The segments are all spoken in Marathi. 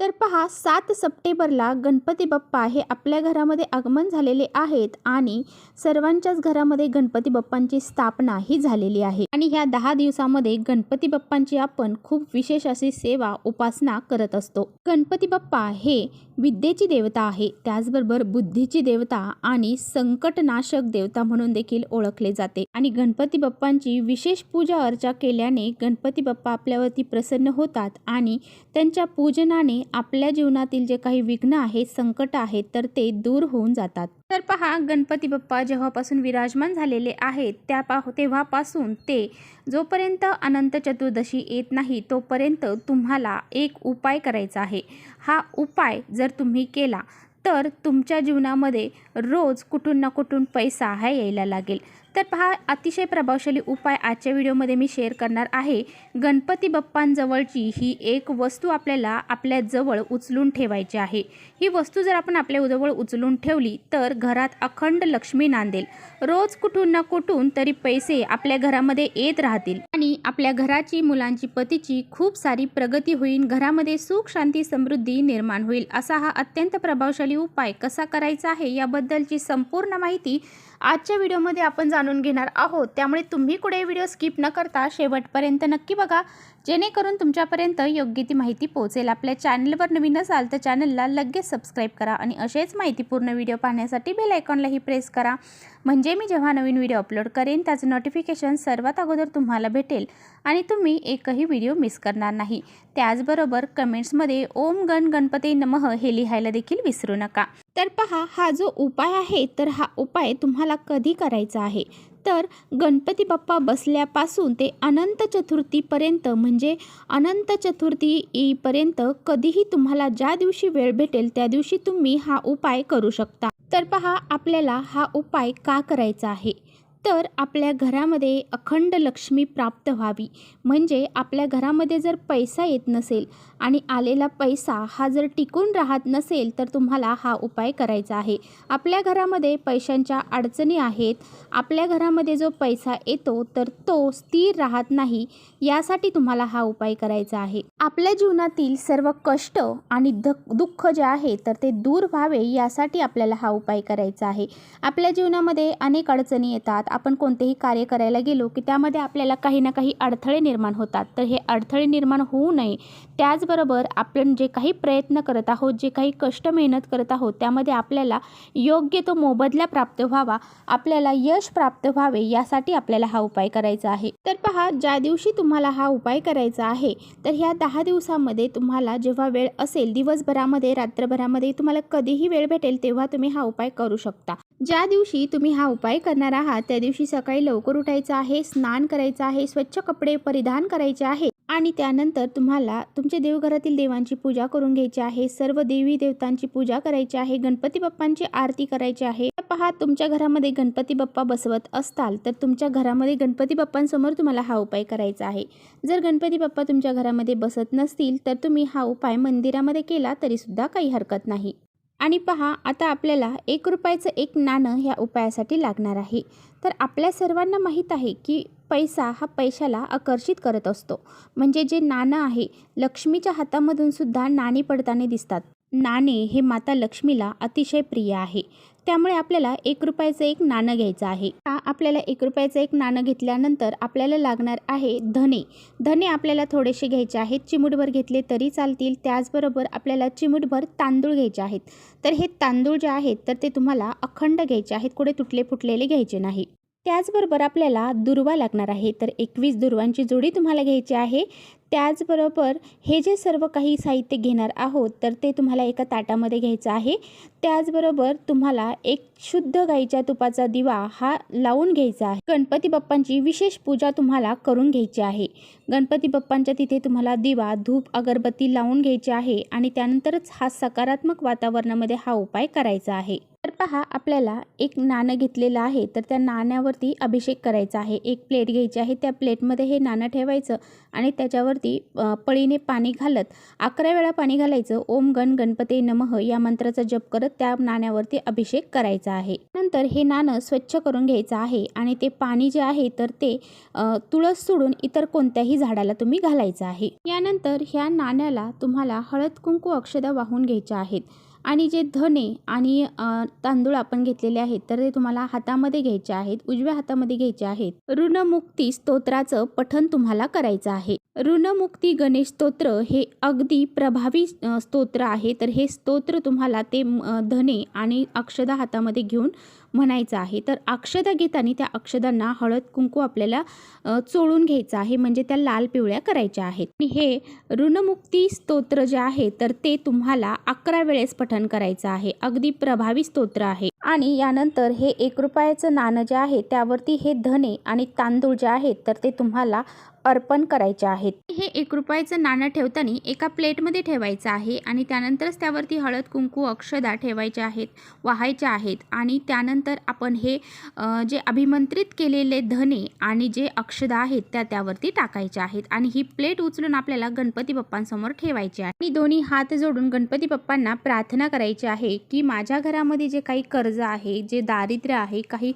तर पहा सात सप्टेंबरला गणपती बाप्पा हे आपल्या घरामध्ये आगमन झालेले आहेत आणि सर्वांच्याच घरामध्ये गणपती बाप्पांची स्थापना ही झालेली आहे. आणि ह्या दहा दिवसामध्ये गणपती बाप्पांची आपण खूप विशेष अशी सेवा उपासना करत असतो. गणपती बाप्पा हे विद्येची देवता आहे त्याचबरोबर बुद्धीची देवता आणि संकटनाशक देवता म्हणून देखील ओळखले जाते. आणि गणपती बाप्पांची विशेष पूजा अर्चा केल्याने गणपती बाप्पा आपल्यावरती प्रसन्न होतात आणि त्यांच्या पूजनाने आपल्या जीवनातील जे काही विघ्न आहेत संकट आहेत तर ते दूर होऊन जातात. तर पहा गणपती बाप्पा जेव्हापासून विराजमान झालेले आहेत त्या पा तेव्हापासून ते जोपर्यंत अनंत चतुर्दशी येत नाही तोपर्यंत तुम्हाला एक उपाय करायचा आहे. हा उपाय जर तुम्ही केला तर तुमच्या जीवनामध्ये रोज कुठून ना कुठून पैसा हा यायला लागेल. तर पहा अतिशय प्रभावशाली उपाय आजच्या व्हिडिओमध्ये मी शेअर करणार आहे. गणपती बाप्पांजवळची ही एक वस्तू आपल्याला आपल्या जवळ उचलून ठेवायची आहे. ही वस्तू जर आपण आपल्या जवळ उचलून ठेवली तर घरात अखंड लक्ष्मी नांदेल. रोज कुठून ना कुठून तरी पैसे आपल्या घरामध्ये येत राहतील. आणि आपल्या घराची मुलांची पतीची खूप सारी प्रगती होईल. घरामध्ये सुख शांती समृद्धी निर्माण होईल. असा हा अत्यंत प्रभावशाली उपाय कसा करायचा आहे याबद्दलची संपूर्ण माहिती आजच्या व्हिडिओमध्ये आपण जाणून घेणार आहोत. त्यामुळे तुम्ही कुठे व्हिडिओ स्किप न करता शेवटपर्यंत नक्की बघा. जेणेकरून तुमच्यापर्यंत योग्य ती माहिती पोहोचेल. आपल्या चॅनलवर नवीन असाल तर चॅनलला लगेच सबस्क्राईब करा आणि असेच माहितीपूर्ण व्हिडिओ पाहण्यासाठी बेल आयकॉनलाही प्रेस करा. म्हणजे मी जेव्हा नवीन व्हिडिओ अपलोड करेन त्याचं नोटिफिकेशन सर्वात अगोदर तुम्हाला भेटेल आणि तुम्ही एकही व्हिडिओ मिस करणार नाही. त्याचबरोबर कमेंट्समध्ये ओम गण गणपती नमः हे लिहायला देखील विसरू नका. तर पहा हा जो उपाय आहे तर हा उपाय तुम्हाला कधी करायचा आहे? तर गणपती बाप्पा बसल्यापासून ते अनंत चतुर्थीपर्यंत म्हणजे अनंत चतुर्थी येईपर्यंत कधीही तुम्हाला ज्या दिवशी वेळ भेटेल त्या दिवशी तुम्ही हा उपाय करू शकता. तर पहा आपल्याला हा उपाय का करायचा आहे? तर आपल्या घरामध्ये अखंड लक्ष्मी प्राप्त व्हावी. म्हणजे आपल्या घरामध्ये जर पैसा येत नसेल आणि आलेला पैसा हा जर टिकून राहत नसेल तर तुम्हाला हा उपाय करायचा आहे. आपल्या घरामध्ये पैशांच्या अडचणी आहेत. आपल्या घरामध्ये जो पैसा येतो तर तो स्थिर राहत नाही. यासाठी तुम्हाला हा उपाय करायचा आहे. आपल्या जीवनातील सर्व कष्ट आणि ध दुःख जे आहे तर ते दूर व्हावे यासाठी आपल्याला हा उपाय करायचा आहे. आपल्या जीवनामध्ये अनेक अडचणी येतात. आपण कोणतेही कार्य करायला गेलो की त्यामध्ये आपल्याला काही ना काही अडथळे निर्माण होतात. तर हे अडथळे निर्माण होऊ नये. त्याचबरोबर आपण जे काही प्रयत्न करत आहोत जे काही कष्ट मेहनत करत आहोत त्यामध्ये आपल्याला योग्य तो मोबदला प्राप्त व्हावा आपल्याला यश प्राप्त व्हावे यासाठी आपल्याला हा उपाय करायचा आहे. तर पहा ज्या दिवशी तुम्हाला हा उपाय करायचा आहे तर ह्या दहा दिवसामध्ये तुम्हाला जेव्हा वेळ असेल दिवसभरामध्ये रात्रभरामध्ये तुम्हाला कधीही वेळ भेटेल तेव्हा तुम्ही हा उपाय करू शकता. ज्या दिवशी तुम्ही हा उपाय करणार आहात त्या दिवशी सकाळी लवकर उठायचं आहे स्नान करायचं आहे स्वच्छ कपडे परिधान करायचे आहे आणि त्यानंतर तुम्हाला तुमच्या देवघरातील देवांची पूजा करून घ्यायची आहे सर्व देवी देवतांची पूजा करायची आहे गणपती बाप्पांची आरती करायची आहे. पहा तुमच्या घरामध्ये गणपती बाप्पा बसवत असताल तर तुमच्या घरामध्ये गणपती बाप्पांसमोर तुम्हाला हा उपाय करायचा आहे. जर गणपती बाप्पा तुमच्या घरामध्ये बसत नसतील तर तुम्ही हा उपाय मंदिरामध्ये केला तरीसुद्धा काही हरकत नाही. आणि पहा आता आपल्याला एक रुपयाचं एक नाणं ह्या उपायासाठी लागणार आहे. तर आपल्या सर्वांना माहीत आहे की पैसा हा पैशाला आकर्षित करत असतो. म्हणजे जे नाणं आहे लक्ष्मीच्या हातामधून सुद्धा नाणी पडताना दिसतात. नाणे हे माता लक्ष्मीला अतिशय प्रिय आहे. त्यामुळे आपल्याला एक रुपयाचं एक नाणं घ्यायचं आहे. आपल्याला एक रुपयाचं एक नाणं घेतल्यानंतर आपल्याला लागणार आहे धने. धने आपल्याला थोडेसे घ्यायचे आहेत. चिमूटभर घेतले तरी चालतील. त्याचबरोबर आपल्याला चिमूटभर तांदूळ घ्यायचे आहेत. तर हे तांदूळ जे आहेत तर ते तुम्हाला अखंड घ्यायचे आहेत. कुठे तुटले फुटलेले घ्यायचे नाही. त्याचबरोबर आपल्याला दुर्वा लागणार आहे. तर एकवीस दुर्वांची जोडी तुम्हाला घ्यायची आहे. त्याचबरोबर हे जे सर्व काही साहित्य घेणार आहोत तर ते तुम्हाला एका ताटामध्ये घ्यायचं आहे. त्याचबरोबर तुम्हाला एक शुद्ध गाईच्या तुपाचा दिवा हा लावून घ्यायचा आहे. गणपती बाप्पांची विशेष पूजा तुम्हाला करून घ्यायची आहे. गणपती बाप्पांच्या तिथे तुम्हाला दिवा धूप अगरबत्ती लावून घ्यायची आहे आणि त्यानंतरच हा सकारात्मक वातावरणामध्ये हा उपाय करायचा आहे. पहा आपल्याला एक नाणं घेतलेलं आहे तर त्या नाण्यावरती अभिषेक करायचा आहे. एक प्लेट घ्यायची आहे त्या प्लेटमध्ये हे नाणं ठेवायचं आणि त्याच्यावरती पळीने पाणी घालत अकरा वेळा पाणी घालायचं. ओम गण गणपती नमः या मंत्राचा जप करत त्या नाण्यावरती अभिषेक करायचा आहे. नंतर हे नाणं स्वच्छ करून घ्यायचं आहे आणि ते पाणी जे आहे तर ते तुळस सोडून इतर कोणत्याही झाडाला तुम्ही घालायचं आहे. यानंतर ह्या नाण्याला तुम्हाला हळद कुंकू अक्षदा वाहून घ्यायच्या आहेत. आणि जे धने आणि तांदूळ आपण घेतलेले आहेत तर ते तुम्हाला हातामध्ये घ्यायचे आहेत उजव्या हातामध्ये घ्यायचे आहेत. ऋणमुक्ती स्तोत्राचं पठण तुम्हाला करायचं आहे. ऋणमुक्ती गणेश स्तोत्र हे अगदी प्रभावी स्तोत्र आहे. तर हे स्तोत्र तुम्हाला ते धने आणि अक्षदा हातामध्ये घेऊन म्हणायचं आहे. तर अक्षदा घेताना त्या अक्षदांना हळद कुंकू आपल्याला चोळून घ्यायचं आहे. म्हणजे त्या लाल पिवळ्या करायच्या आहेत. आणि हे ऋणमुक्ती स्तोत्र जे आहे तर ते तुम्हाला अकरा वेळेस पठण करायचं आहे. अगदी प्रभावी स्तोत्र आहे. आणि यानंतर हे एक रुपयाचं नाणं जे आहे त्यावरती हे धने आणि तांदूळ जे आहेत तर ते तुम्हाला अर्पण करायचे आहेत. हे एक रुपयाचं नाणं ठेवताना एका प्लेटमध्ये ठेवायचं आहे आणि त्यानंतरच त्यावरती हळद कुंकू अक्षदा ठेवायच्या आहेत वाहायच्या आहेत आणि त्यानंतर आपण हे जे अभिमंत्रित केलेले धने आणि जे अक्षदा आहेत त्या त्यावरती टाकायच्या आहेत आणि ही प्लेट उचलून आपल्याला गणपती बाप्पांसमोर ठेवायची आहे. आणि दोन्ही हात जोडून गणपती बाप्पांना प्रार्थना करायची आहे की माझ्या घरामध्ये जे काही कर्ज आहे जे दारिद्र्य आहे काही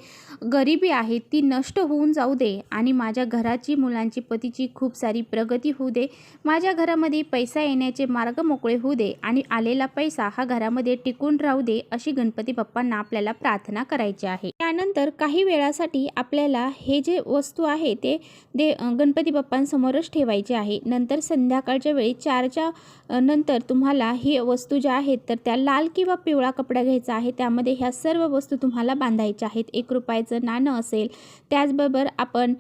गरिबी आहे ती नष्ट होऊन जाऊ दे आणि माझ्या घराची मुलांची पतीची खूप सारी प्रगती होऊ दे. माझ्या घरामध्ये पैसा येण्याचे मार्ग मोकळे होऊ दे आणि आलेला पैसा हा घरामध्ये टिकून राहू दे अशी गणपती बाप्पांना आपल्याला प्रार्थना करायची आहे. त्यानंतर काही वेळासाठी आपल्याला हे जे वस्तू आहे ते दे गणपती बाप्पांसमोरच ठेवायचे आहे. नंतर संध्याकाळच्या वेळी चारच्या नंतर तुम्हाला ही वस्तू ज्या आहेत तर त्या लाल किंवा पिवळा कपडा घ्यायचा आहे. त्यामध्ये ह्या सर्व वस्तू तुम्हाला बांधायच्या आहेत. एक रुपयाचं नाणं असेल. त्याचबरोबर आपण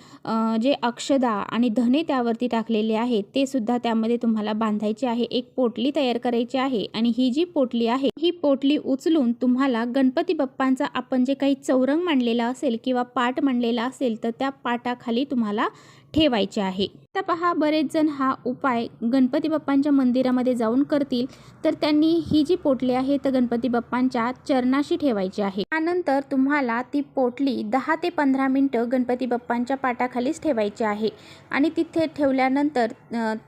जे अक्षदा आणि धने त्यावरती टाकलेले आहेत ते सुद्धा त्यामध्ये तुम्हाला बांधायचे आहे. एक पोटली तयार करायची आहे आणि ही जी पोटली आहे ही पोटली उचलून तुम्हाला गणपती बाप्पांचा आपण जे काही चौरंग मांडलेला असेल किंवा पाट मांडलेला असेल तर त्या पाटाखाली तुम्हाला ठेवायचे आहे. आता पहा बरेच जण हा उपाय गणपती बाप्पांच्या मंदिरामध्ये जाऊन करतील. तर त्यांनी ही जी पोटली आहे तर गणपती बाप्पांच्या चरणाशी ठेवायची आहे. त्यानंतर तुम्हाला ती पोटली दहा ते पंधरा मिनटं गणपती बाप्पांच्या पाटाखालीच ठेवायची आहे. आणि तिथे ठेवल्यानंतर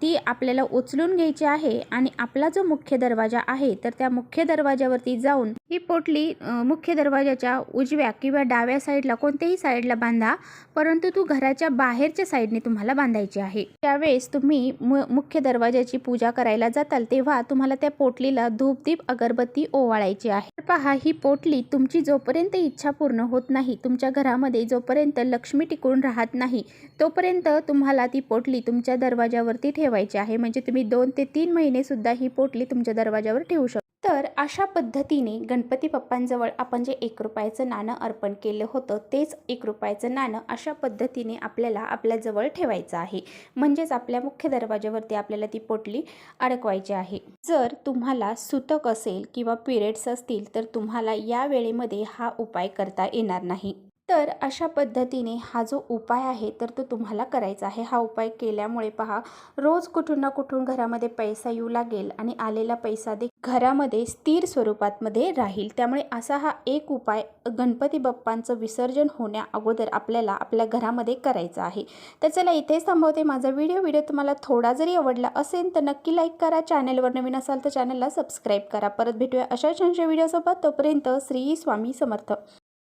ती आपल्याला उचलून घ्यायची आहे आणि आपला जो मुख्य दरवाजा आहे तर त्या मुख्य दरवाजावरती जाऊन ही पोटली मुख्य दरवाजाच्या उजव्या किंवा डाव्या साईडला कोणत्याही साईडला बांधा परंतु तू घराच्या बाहेरच्या साईडने तुम्हाला बांधायची आहे. त्यावेळेस तुम्ही मु मुख्य दरवाजाची पूजा करायला जाताल तेव्हा तुम्हाला त्या पोटलीला धूपदीप अगरबत्ती ओवाळायची आहे. तर पहा ही पोटली तुमची जोपर्यंत इच्छा पूर्ण होत नाही तुमच्या घरामध्ये जोपर्यंत लक्ष्मी टिकून राहत नाही तोपर्यंत तुम्हाला ती पोटली तुमच्या दरवाजावरती ठेवायची आहे. म्हणजे तुम्ही दोन ते तीन महिने सुद्धा ही पोटली तुमच्या दरवाजावर ठेवू शकता तर अशा पद्धतीने गणपती बाप्पांजवळ आपण जे एक रुपयाचं नाणं अर्पण केलं होतं तेच एक रुपयाचं नाणं अशा पद्धतीने आपल्याला आपल्याजवळ ठेवायचं आहे. म्हणजेच आपल्या मुख्य दरवाजावरती आपल्याला ती पोटली अडकवायची आहे. जर तुम्हाला सुतक असेल किंवा पिरियड्स असतील तर तुम्हाला या वेळेमध्ये हा उपाय करता येणार नाही. तर अशा पद्धतीने हा जो उपाय आहे तर तो तुम्हाला करायचा आहे. हा उपाय केल्यामुळे पहा रोज कुठून ना कुठून घरामध्ये पैसा येऊ लागेल आणि आलेला पैसा दे घरामध्ये स्थिर स्वरूपातमध्ये राहील. त्यामुळे असा हा एक उपाय गणपती बाप्पांचं विसर्जन होण्या अगोदर आपल्याला आपल्या घरामध्ये करायचा आहे. तर चला इथेच थांबवते माझा व्हिडिओ. व्हिडिओ तुम्हाला थोडा जरी आवडला असेल तर नक्की लाईक करा. चॅनलवर नवीन असाल तर चॅनलला सबस्क्राईब करा. परत भेटूया अशा छानशा व्हिडिओसोबत. तोपर्यंत श्री स्वामी समर्थ.